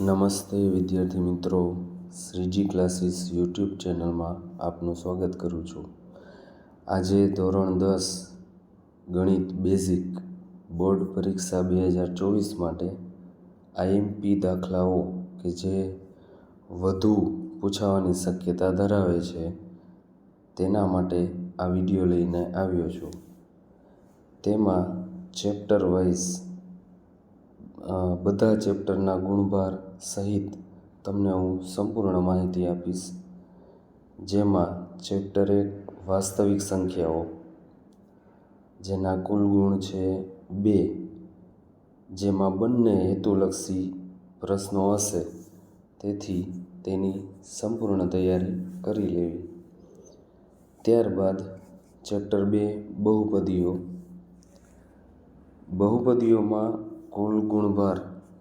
નમસ્તે વિદ્યાર્થી મિત્રો. શ્રીજી ક્લાસીસ યુટ્યુબ ચેનલમાં આપનું સ્વાગત કરું છું. આજે ધોરણ દસ, ગણિત બેઝિક, બોર્ડ પરીક્ષા બે હજાર ચોવીસ માટે આઈએમપી દાખલાઓ કે જે વધુ પૂછાવાની શક્યતા ધરાવે છે, તેના માટે આ વીડિયો લઈને આવ્યો છું. તેમાં ચેપ્ટર વાઇઝ બધા ચેપ્ટરના ગુણભાર સહિત તમને હું સંપૂર્ણ માહિતી આપીશ. જેમાં ચેપ્ટર એક, વાસ્તવિક સંખ્યાઓ, જેના કુલ ગુણ છે બે, જેમાં બંને હેતુલક્ષી પ્રશ્નો હશે, તેથી તેની સંપૂર્ણ તૈયારી કરી લેવી. ત્યારબાદ ચેપ્ટર બે, બહુપદીઓ. બહુપદીઓમાં કુલ ગુણભાર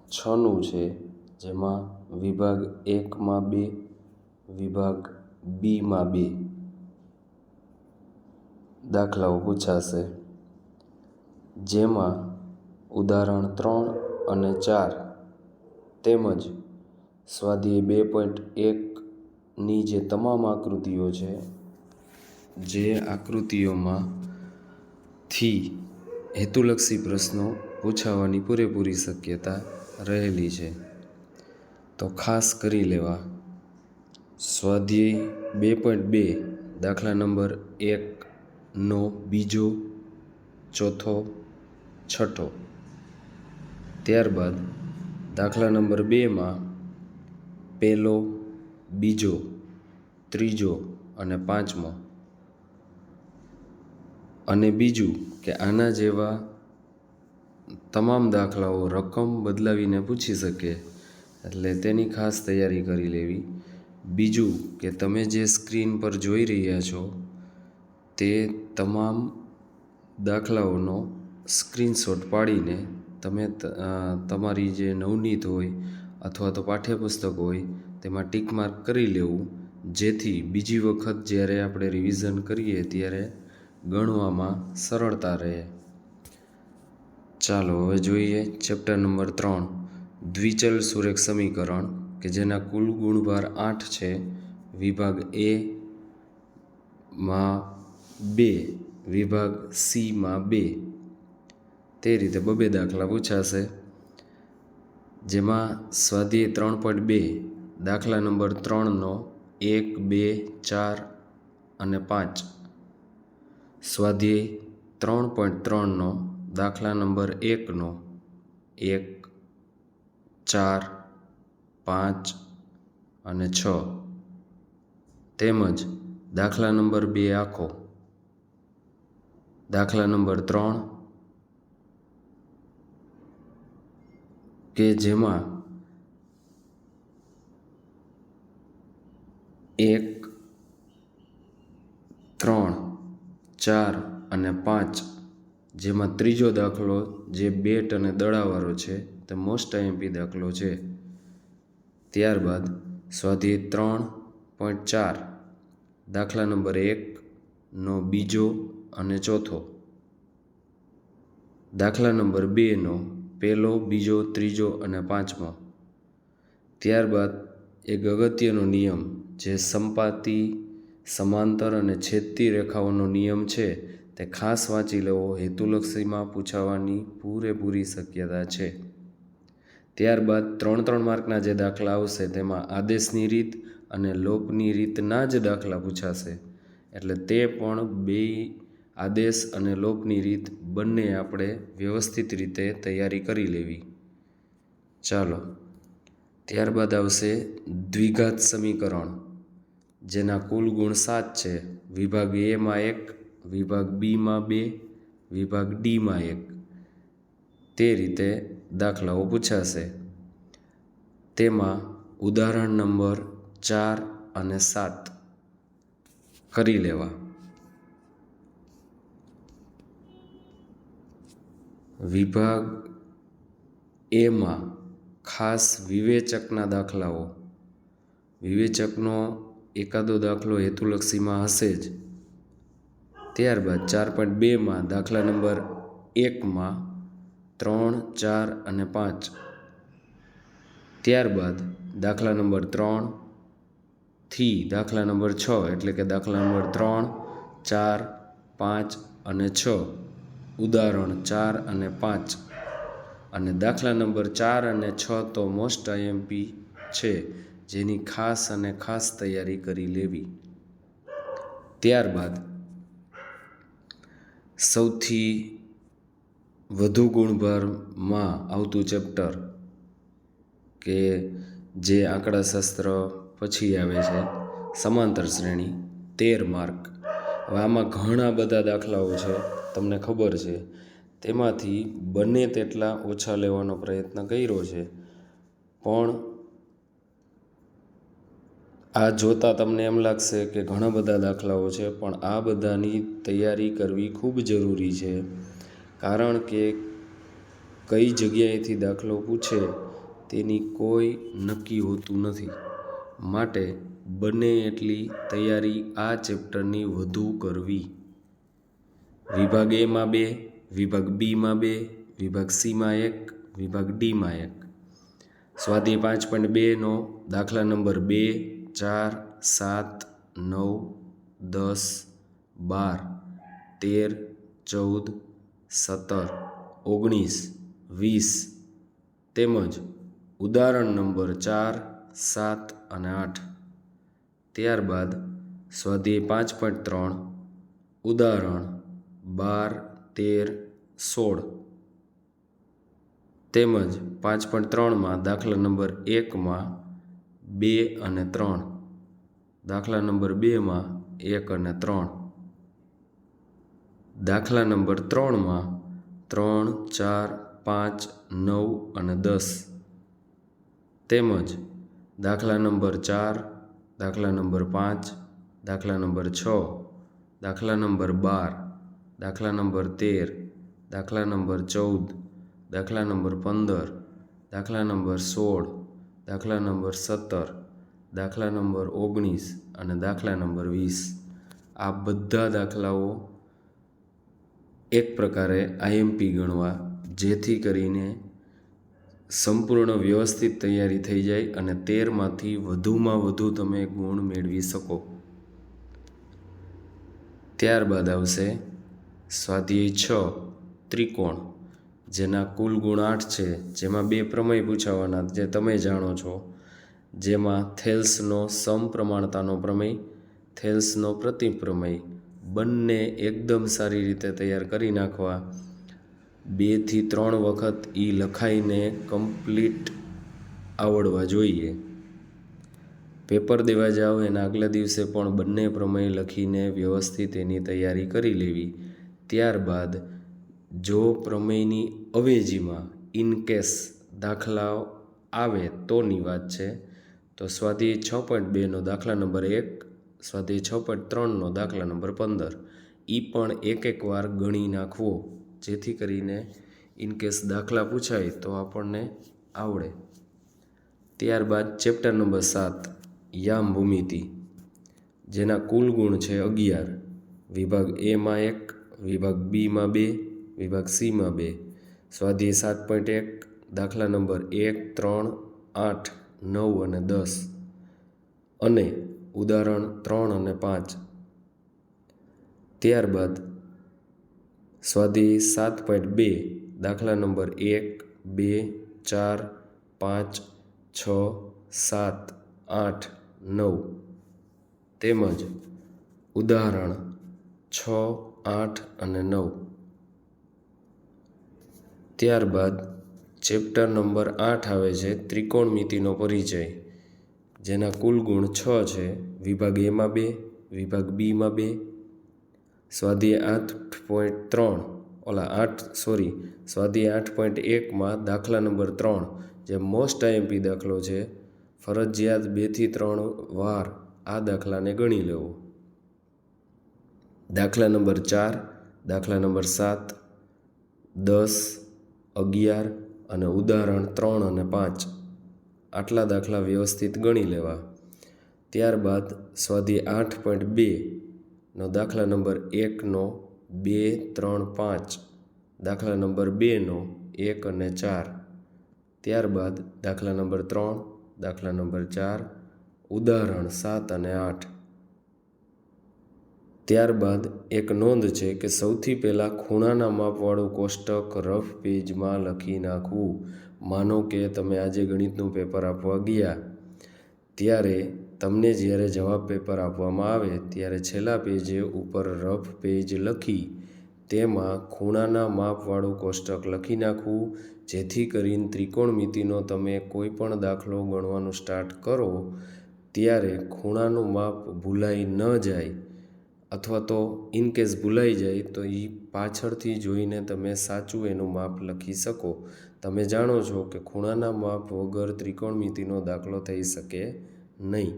છનું છે, જેમાં વિભાગ એકમાં બે, વિભાગ બીમાં બે દાખલાઓ પૂછાશે. જેમાં ઉદાહરણ ત્રણ અને ચાર તેમજ સ્વાધ્યાય બે પોઈન્ટ એકની જે તમામ આકૃતિઓ છે, જે આકૃતિઓમાં થી હેતુલક્ષી પ્રશ્નો પૂછાવાની પૂરેપૂરી શક્યતા રહેલી છે. તો ખાસ કરી લેવા. સ્વાધ્યાય બે પોઈન્ટ બે, દાખલા નંબર એકનો બીજો ચોથો છઠ્ઠો. ત્યારબાદ દાખલા નંબર બેમાં પહેલો બીજો, ત્રીજો અને પાંચમો. અને બીજું કે આના જેવા તમામ દાખલાઓ રકમ બદલાવીને પૂછી શકે, એટલે તેની ખાસ તૈયારી કરી લેવી. બીજું કે તમે જે સ્ક્રીન પર જોઈ રહ્યા છો, તે તમામ દાખલાઓનો સ્ક્રીનશોટ પાડીને તમે તમારી જે નવનીત હોય અથવા તો પાઠ્યપુસ્તક હોય, તેમાં ટીક માર્ક કરી લેવું. જેથી બીજી વખત જ્યારે આપણે રિવિઝન કરીએ ત્યારે ગણવામાં સરળતા રહે. ચાલો હવે જોઈએ ચેપ્ટર નંબર ત્રણ, દ્વિચલ સુરેખ સમીકરણ, કે જેના કુલ ગુણભાર આઠ છે, વિભાગ એ માં બે, વિભાગ સીમાં બે. તે રીતે બબે દાખલા પૂછાશે, જેમાં સ્વાધ્યાય ત્રણ પોઈન્ટ બે, દાખલા નંબર ત્રણનો એક, બે, ચાર અને પાંચ. સ્વાધ્યાય ત્રણ પોઈન્ટ ત્રણનો દાખલા નંબર એકનો. એક, ચાર, પાંચ અને છ. તેમજ દાખલા નંબર બે આખો. દાખલા નંબર ત્રણ. કે જેમાં એક, ત્રણ, ચાર અને પાંચ જેમાં ત્રીજો દાખલો જે બેટ અને દડાવાળો છે તે મોસ્ટ આઈએમપી દાખલો છે. ત્યારબાદ સ્વાધ્યાય ત્રણ પોઈન્ટ ચાર, દાખલા નંબર એકનો બીજો અને ચોથો. દાખલા નંબર બેનો પહેલો, બીજો, ત્રીજો અને પાંચમો. ત્યારબાદ એક અગત્યનો નિયમ જે સંપાતી, સમાંતર અને છેદતી રેખાઓનો નિયમ છે તે ખાસ વાંચી લેવો હેતુલક્ષીમાં પૂછાવાની પૂરેપૂરી શક્યતા છે. ત્યારબાદ ત્રણ ત્રણ માર્કના જે દાખલા આવશે તેમાં આદેશની રીત અને લોપની રીતના જ દાખલા પૂછાશે. એટલે તે પણ બે આદેશ અને લોપની રીત બંને આપણે વ્યવસ્થિત રીતે તૈયારી કરી લેવી. ચાલો, ત્યારબાદ આવશે દ્વિઘાત સમીકરણ, જેના કુલ ગુણ સાત છે. વિભાગ એમાં એક વિભાગ બીમાં બે, વિભાગ ડીમાં એક. તે રીતે દાખલાઓ પૂછાશે. તેમાં ઉદાહરણ નંબર ચાર અને સાત કરી લેવા. વિભાગ એમાં ખાસ વિવેચકના દાખલાઓ. વિવેચકનો એકાદો દાખલો હેતુલક્ષીમાં હશે જ. ત્યારબાદ ચાર પોઈન્ટ બેમાં દાખલા નંબર એકમાં ત્રણ, ચાર અને પાંચ. ત્યારબાદ દાખલા નંબર ત્રણથી દાખલા નંબર છ, એટલે કે દાખલા નંબર ત્રણ, ચાર, પાંચ અને છ. ઉદાહરણ ચાર અને પાંચ. અને દાખલા નંબર ચાર અને છ તો મોસ્ટ આઈએમપી છે, જેની ખાસ અને ખાસ તૈયારી કરી લેવી. ત્યારબાદ સૌથી વધુ ગુણભારમાં આવતું ચેપ્ટર કે જે આંકડાશાસ્ત્ર પછી આવે છે, સમાંતર શ્રેણી, તેર માર્ક. હવે આમાં ઘણા બધા દાખલાઓ છે, તમને ખબર છે. તેમાંથી બને તેટલા ઓછા લેવાનો પ્રયત્ન કર્યો છે, પણ આ જોતાં તમને એમ લાગશે કે ઘણા બધા દાખલાઓ છે, પણ આ બધાની તૈયારી કરવી ખૂબ જરૂરી છે. કારણ કે કઈ જગ્યાએથી દાખલો પૂછે તેની કોઈ નક્કી હોતું નથી. માટે બને એટલી તૈયારી આ ચેપ્ટરની વધુ કરવી. વિભાગ એમાં બે, વિભાગ બીમાં બે, વિભાગ સીમાં એક, વિભાગ ડીમાં એક. સ્વાધ્યાય પાંચ પોઈન્ટ બેનો દાખલા નંબર બે ચાર, સાત, નવ, દસ, બાર, તેર, ચૌદ, સત્તર, ઓગણીસ, વીસ તેમજ ઉદાહરણ નંબર ચાર, સાત અને આઠ. ત્યારબાદ સ્વાધ્યાય પાંચ પોઈન્ટ ત્રણ, ઉદાહરણ બાર, તેર, સોળ તેમજ પાંચ પોઈન્ટ ત્રણમાં દાખલા નંબર એકમાં બે અને ત્રણ. દાખલા નંબર બેમાં એક અને ત્રણ દાખલા નંબર ત્રણમાં ત્રણ ચાર પાંચ નવ અને દસ તેમજ દાખલા નંબર ચાર દાખલા નંબર પાંચ દાખલા નંબર છ દાખલા નંબર બાર દાખલા નંબર તેર દાખલા નંબર ચૌદ દાખલા નંબર પંદર દાખલા નંબર સોળ દાખલા નંબર સત્તર દાખલા નંબર ઓગણીસ અને દાખલા નંબર વીસ. આ બધા દાખલાઓ એક પ્રકારે આઈએમપી ગણવા, જેથી કરીને સંપૂર્ણ વ્યવસ્થિત તૈયારી થઈ જાય અને તેરમાંથી વધુમાં વધુ તમે ગુણ મેળવી શકો. ત્યારબાદ આવશે સ્વાધ્યાય છ, ત્રિકોણ, જેના કુલ ગુણ આઠ છે, જેમાં બે પ્રમેય પૂછાવાના, જે તમે જાણો છો. જેમાં થેલ્સનો સમપ્રમાણતાનો પ્રમેય, થેલ્સનો પ્રતિપ્રમેય બંને એકદમ સારી રીતે તૈયાર કરી નાખવા. બેથી ત્રણ વખત એ લખાઈને કમ્પ્લીટ આવડવા જોઈએ. પેપર દેવા જાઓ એના આગલા દિવસે પણ બંને પ્રમેય લખીને વ્યવસ્થિત એની તૈયારી કરી લેવી. ત્યારબાદ જો પ્રમેયની અવેજીમાં ઇન કેસ દાખલાઓ આવે તોની વાત છે. તો સ્વાધ્યાય છ પોઈન્ટ બેનો દાખલા નંબર એક, સ્વાધ્યાય છ પોઈન્ટ ત્રણનો દાખલા નંબર પંદર. એ પણ એક એક વાર ગણી નાખવો, જેથી કરીને ઇન કેસ દાખલા પૂછાય તો આપણને આવડે. ત્યારબાદ ચેપ્ટર નંબર સાત, યામ ભૂમિતિ, જેના કુલ ગુણ છે અગિયાર. વિભાગ એમાં એક, વિભાગ બીમાં બે, વિભાગ સીમાં બે. સ્વાધ્યાય સાત પોઈન્ટ એક, દાખલા નંબર એક, ત્રણ, આઠ. નવ અને દસ. અને ઉદાહરણ ત્રણ અને પાંચ. ત્યારબાદ સ્વાધ્યાય સાત પોઈન્ટ બે, દાખલા નંબર એક, બે, ચાર, પાંચ, છ, સાત, આઠ, નવ. તેમજ ઉદાહરણ છ, આઠ અને નવ. ત્યારબાદ ચેપ્ટર નંબર આઠ આવે છે, ત્રિકોણમિતિનો પરિચય, જેના કુલ ગુણ છ છે. વિભાગ એમાં બે, વિભાગ બીમાં બે. સ્વાધ્યાય આઠ પોઈન્ટ ત્રણ, ઓલા આઠ સોરી સ્વાધ્યાય આઠ પોઈન્ટ એકમાં દાખલા નંબર ત્રણ, જે મોસ્ટ આઈએમપી દાખલો છે, ફરજિયાત બેથી ત્રણ વાર આ દાખલાને ગણી લેવો. દાખલા નંબર ચાર, દાખલા નંબર સાત, દસ, અગિયાર અને ઉદાહરણ ત્રણ અને પાંચ આટલા દાખલા વ્યવસ્થિત ગણી લેવા. ત્યારબાદ સ્વાધ્યાય આઠ પોઈન્ટ બેનો દાખલા નંબર એકનો બે ત્રણ પાંચ, દાખલા નંબર બેનો એક અને ચાર. ત્યારબાદ દાખલા નંબર ત્રણ, દાખલા નંબર ચાર, ઉદાહરણ સાત અને આઠ. ત્યારબાદ એક નોંધ છે કે સૌથી પહેલાં ખૂણાના માપવાળું કોષ્ટક રફ પેજમાં લખી નાખવું. માનો કે તમે આજે ગણિતનું પેપર આપવા ગયા. ત્યારે તમને જ્યારે જવાબ પેપર આપવામાં આવે ત્યારે છેલ્લા પેજે ઉપર રફ પેજ લખી તેમાં ખૂણાના માપવાળું કોષ્ટક લખી નાખવું. જેથી કરીને ત્રિકોણમિતિનો તમે કોઈ પણ દાખલો ગણવાનું સ્ટાર્ટ કરો. ત્યારે ખૂણાનું માપ ભૂલાઈ ન જાય. અથવા તો ઇનકેસ ભૂલાઈ જાય, તો એ પાછળથી જોઈને તમે સાચું એનું માપ લખી શકો. તમે જાણો છો કે ખૂણાના માપ વગર ત્રિકોણમિતિનો દાખલો થઈ શકે નહીં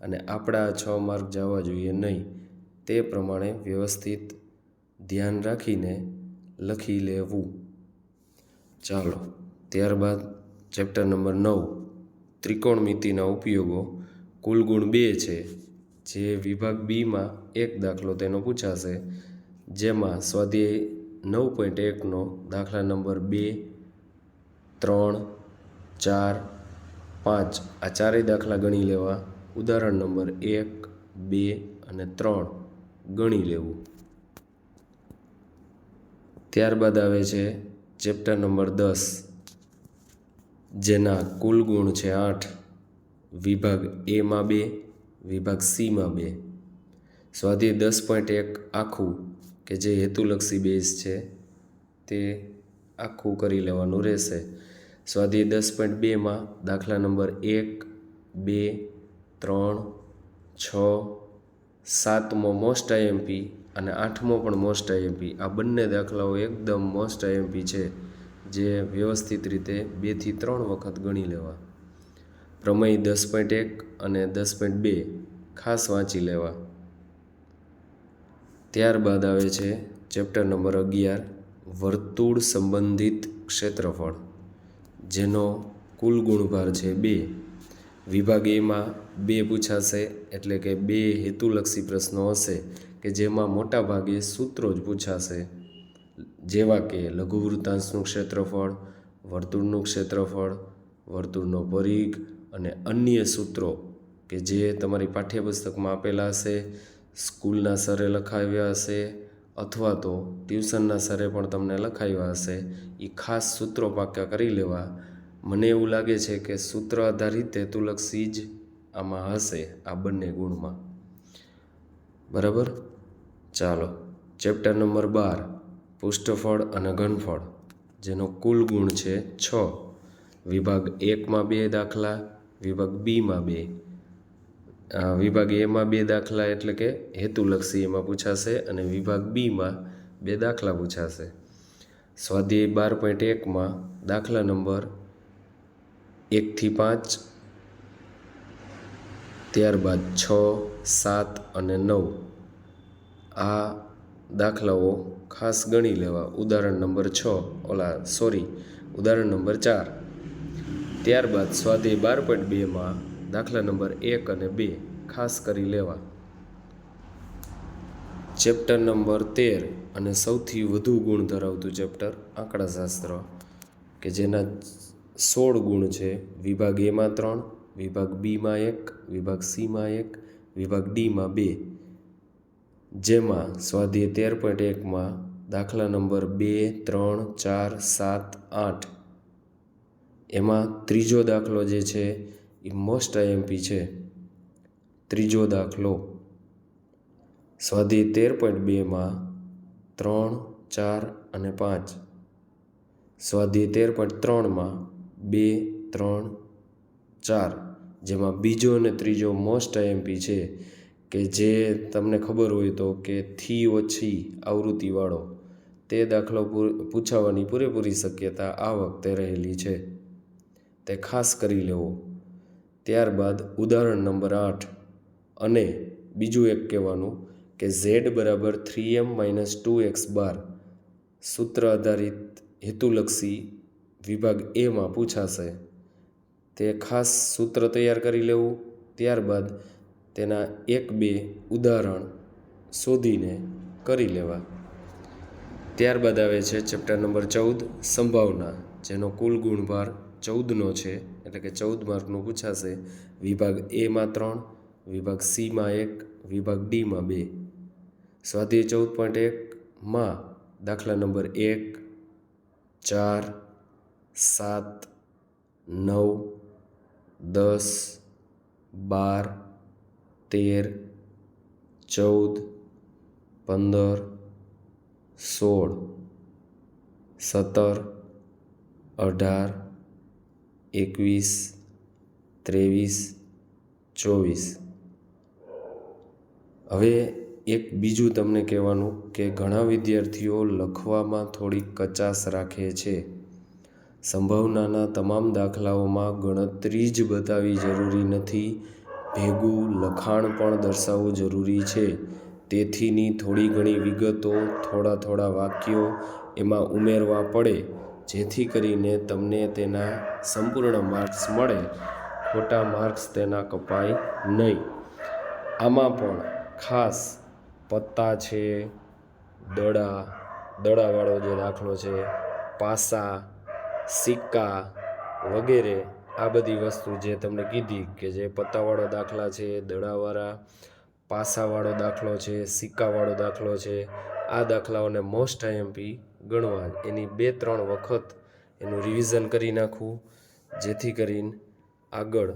અને આપણા છ માર્ક જવા જોઈએ નહીં. તે પ્રમાણે વ્યવસ્થિત ધ્યાન રાખીને લખી લેવું. ચાલો, ત્યારબાદ ચેપ્ટર નંબર નવ. ત્રિકોણમિતિના ઉપયોગો કુલ ગુણ બે છે. જે વિભાગ બીમાં એક દાખલો તેનો પૂછાશે, જેમાં સ્વાધ્યાય નવ પોઈન્ટ એકનો દાખલા નંબર બે, ત્રણ, ચાર, પાંચ, આ ચારેય દાખલા ગણી લેવા. ઉદાહરણ નંબર એક, બે અને ત્રણ ગણી લેવું. ત્યારબાદ આવે છે ચેપ્ટર નંબર દસ, જેના કુલ ગુણ છે આઠ. વિભાગ એમાં બે વિભાગ સીમાં બે. સ્વાધ્યાય દસ પોઈન્ટ એક આખું, કે જે હેતુલક્ષી બેઝ છે, તે આખું કરી લેવાનું રહેશે. સ્વાધ્યાય દસ પોઈન્ટ બેમાં દાખલા નંબર એક, બે, ત્રણ, છ, સાતમો મોસ્ટ આઈએમપી અને આઠમો પણ મોસ્ટ આઈએમપી આ બંને દાખલાઓ એકદમ મોસ્ટ આઈએમપી છે, જે વ્યવસ્થિત રીતે બેથી ત્રણ વખત ગણી લેવા. પ્રમેય દસ પોઈન્ટ એક અને દસ પોઈન્ટ બે ખાસ વાંચી લેવા. ત્યારબાદ આવે છે ચેપ્ટર નંબર અગિયાર, વર્તુળ સંબંધિત ક્ષેત્રફળ, જેનો કુલ ગુણભાર છે બે. વિભાગ એમાં બે પૂછાશે એટલે કે બે હેતુલક્ષી પ્રશ્નો હશે કે જેમાં મોટા ભાગે સૂત્રો જ પૂછાશે. જેવા કે લઘુવૃત્તાંશનું ક્ષેત્રફળ, વર્તુળનું ક્ષેત્રફળ, વર્તુળનો પરિઘ અને અન્ય સૂત્રો કે જે તમારી પાઠ્યપુસ્તકમાં આપેલા હશે, સ્કૂલના સરે લખાવ્યા હશે અથવા તો ટ્યુશનના સરે પણ તમને લખાવ્યા હશે એ ખાસ સૂત્રો પાક્યા કરી લેવા. મને એવું લાગે છે કે સૂત્ર આધારિત હેતુલક્ષી જ આમાં હશે આ બંને ગુણમાં. બરાબર? ચાલો, ચેપ્ટર નંબર બાર, પુષ્ઠફળ અને ઘનફળ, જેનો કુલ ગુણ છે છ. વિભાગ એકમાં બે દાખલા વિભાગ બીમાં બે. વિભાગ એમાં બે દાખલા એટલે કે હેતુલક્ષી એમાં પૂછાશે અને વિભાગ બીમાં બે દાખલા પૂછાશે. સ્વાધ્યાય બાર પોઈન્ટ એકમાં દાખલા નંબર એકથી પાંચ, ત્યારબાદ છ, સાત અને નવ. આ દાખલાઓ ખાસ ગણી લેવા. ઉદાહરણ નંબર છ, ઓલા સોરી ઉદાહરણ નંબર ચાર. ત્યારબાદ સ્વાધ્યાય બાર પોઈન્ટ બેમાં દાખલા નંબર એક અને બે ખાસ કરી લેવા. ચેપ્ટર નંબર તેર અને સૌથી વધુ ગુણ ધરાવતું ચેપ્ટર આંકડાશાસ્ત્ર, કે જેના સોળ ગુણ છે વિભાગ એમાં ત્રણ, વિભાગ બીમાં એક, વિભાગ સીમાં એક, વિભાગ ડીમાં બે. જેમાં સ્વાધ્યાય તેર પોઈન્ટ એકમાં દાખલા નંબર બે, ત્રણ, ચાર, સાત, આઠ એમાં ત્રીજો દાખલો જે છે એ મોસ્ટ આઈએમપી છે. ત્રીજો દાખલો સ્વાધ્યાય તેર પોઈન્ટ બેમાં ત્રણ, ચાર અને પાંચ. સ્વાધ્યાય તેર પોઈન્ટ ત્રણમાં બે, ત્રણ, ચાર. જેમાં બીજો અને ત્રીજો મોસ્ટ આઈએમપી છે કે જે તમને ખબર હોય તો કે થી ઓછી આવૃત્તિવાળો તે દાખલો પૂછાવાની પૂરેપૂરી શક્યતા આ વખતે રહેલી છે. તે ખાસ કરી લેવો. ત્યારબાદ ઉદાહરણ નંબર આઠ અને બીજું એક કહેવાનું કે ઝેડ બરાબર three M minus two X બાર. સૂત્ર આધારિત હેતુલક્ષી વિભાગ એમાં પૂછાશે. તે ખાસ સૂત્ર તૈયાર કરી લેવું. ત્યારબાદ તેના એક બે ઉદાહરણ શોધીને કરી લેવા. ત્યારબાદ આવે છે ચેપ્ટર નંબર ચૌદ, સંભાવના, જેનો કુલ ગુણભાર ચૌદનો છે, એટલે કે ચૌદ માર્કનું પૂછાશે. વિભાગ એમાં ત્રણ, વિભાગ સીમાં એક, વિભાગ ડીમાં બે. સ્વાધ્યાય ચૌદ પોઈન્ટ એકમાં દાખલા નંબર એક, ચાર, સાત, નવ, દસ, બાર, તેર, ચૌદ, પંદર, સોળ, સત્તર, અઢાર એકવીસ, ત્રેવીસ, ચોવીસ. હવે એક બીજું તમને કહેવાનું કે ઘણા વિદ્યાર્થીઓ લખવામાં થોડી કચાશ રાખે છે. સંભાવનાના તમામ દાખલાઓમાં ગણતરી જ બતાવવી જરૂરી નથી. ભેગું લખાણ પણ દર્શાવવું જરૂરી છે. તેથીની થોડી ઘણી વિગતો, થોડા થોડા વાક્યો એમાં ઉમેરવા પડે. જેથી કરીને તમને તેના સંપૂર્ણ માર્ક્સ મળે. ખોટા માર્ક્સ તેના કપાય નહીં. આમાં પણ ખાસ પત્તા છે, દડા, દડાવાળો જે દાખલો છે, પાસા, સિક્કા વગેરે, આ બધી વસ્તુ જે તમને કીધી કે જે પત્તાવાળો દાખલા છે, દડાવાળા, પાસાવાળો દાખલો છે, સિક્કાવાળો દાખલો છે, આ દાખલાઓને મોસ્ટ આઈએમપી ગણવા એની બે ત્રણ વખત એનું રિવિઝન કરી નાખવું, જેથી કરીને આગળ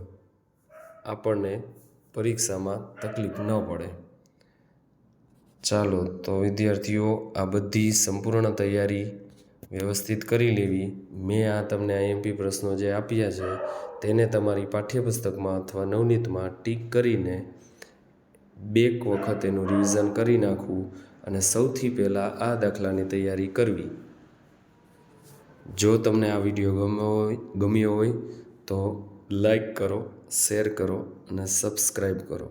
આપણને પરીક્ષામાં તકલીફ ન પડે. ચાલો, તો વિદ્યાર્થીઓ, આ બધી સંપૂર્ણ તૈયારી વ્યવસ્થિત કરી લેવી. મેં આ તમને આઈએમપી પ્રશ્નો જે આપ્યા છે, તેને તમારી પાઠ્યપુસ્તકમાં અથવા નવનીતમાં ટીક કરીને બેક વખત એનું રિવિઝન કરી નાખવું. અને સૌથી પહેલાં આ દાખલાની તૈયારી કરવી. જો તમને આ વીડિયો ગમ્યો હોય ગમ્યો હોય, તો લાઈક કરો, શેર કરો અને સબસ્ક્રાઈબ કરો.